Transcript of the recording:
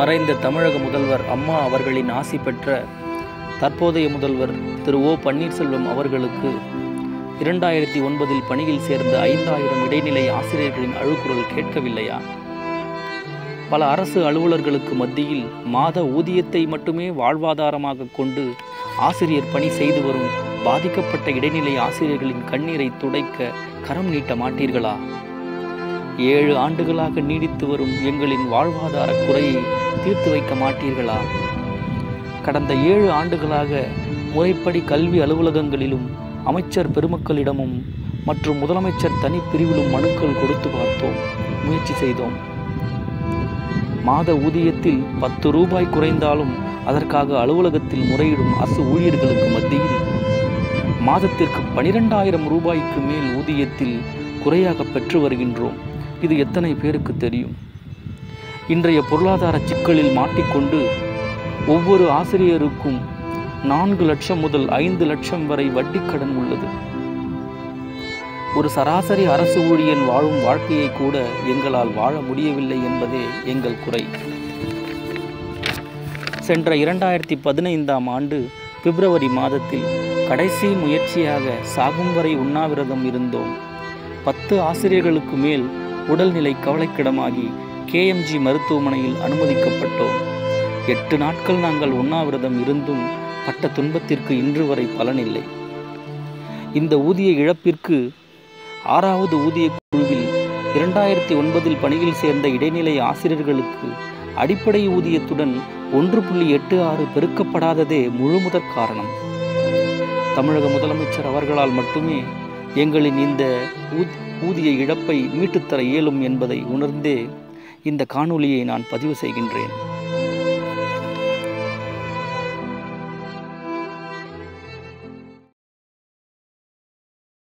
மறைந்த தமிழக முதல்வர் அம்மா அவர்களின் ஆசி பெற்ற தற்போதைய முதல்வர் திரு ஓ பன்னீர்செல்வம் அவர்களுக்கு இரண்டாயிரத்தி ஒன்பதில் பணியில் சேர்ந்த ஐந்தாயிரம் இடைநிலை ஆசிரியர்களின் அழுக்குரல் கேட்கவில்லையா? பல அரசு அலுவலர்களுக்கு மத்தியில் மாத ஊதியத்தை மட்டுமே வாழ்வாதாரமாக கொண்டு ஆசிரியர் பணி செய்து வரும் பாதிக்கப்பட்ட இடைநிலை ஆசிரியர்களின் கண்ணீரை துடைக்க கரம் நீட்ட மாட்டீர்களா? ஏழு ஆண்டுகளாக நீடித்து வரும் எங்களின் வாழ்வாதார குறையை தீர்த்து வைக்க மாட்டீர்களா? கடந்த ஏழு ஆண்டுகளாக முறைப்படி கல்வி அலுவலகங்களிலும் அமைச்சர் பெருமக்களிடமும் மற்றும் முதலமைச்சர் தனிப்பிரிவிலும் மனுக்கள் கொடுத்து பார்த்தோம் முயற்சி செய்தோம். மாத ஊதியத்தில் பத்து ரூபாய் குறைந்தாலும் அதற்காக அலுவலகத்தில் முறையிடும் அரசு ஊழியர்களுக்கு மத்தியில் மாதத்திற்கு பனிரெண்டாயிரம் ரூபாய்க்கு மேல் ஊதியத்தில் குறையாக பெற்று வருகின்றோம். இது எத்தனை பேருக்கு தெரியும்? இன்றைய பொருளாதார சிக்கலில் மாட்டிக்கொண்டு ஒவ்வொரு ஆசிரியருக்கும் நான்கு லட்சம் முதல் ஐந்து லட்சம் வரை வட்டிக்கடன் உள்ளது. ஒரு சராசரி அரசு ஊழியன் வாழும் வாழ்க்கையை கூட எங்களால் வாழ முடியவில்லை என்பதே எங்கள் குறை. சென்ற இரண்டாயிரத்தி பதினைந்தாம் ஆண்டு பிப்ரவரி மாதத்தில் கடைசி முயற்சியாக சாகும் வரை உண்ணாவிரதம் இருந்தோம். பத்து ஆசிரியர்களுக்கு மேல் உடல்நிலை கவலைக்கிடமாகி கேஎம்ஜி மருத்துவமனையில் அனுமதிக்கப்பட்டோம். எட்டு நாட்கள் நாங்கள் உண்ணாவிரதம் இருந்தும் பட்ட துன்பத்திற்கு இன்று வரை பலனில்லை. இந்த ஊதிய இழப்பிற்கு ஆறாவது ஊதிய குழுவில் இரண்டாயிரத்தி ஒன்பதில் பணியில் சேர்ந்த இடைநிலை ஆசிரியர்களுக்கு அடிப்படை ஊதியத்துடன் ஒன்று புள்ளி எட்டு ஆறு பெருக்கப்படாததே முழுமுதற் காரணம். தமிழக முதலமைச்சர் அவர்களால் மட்டுமே எங்களின் இந்த ஊத் ஊதிய இழப்பை மீட்டுத்தர இயலும் என்பதை உணர்ந்தே இந்த காணொலியை நான் பதிவு செய்கின்றேன்.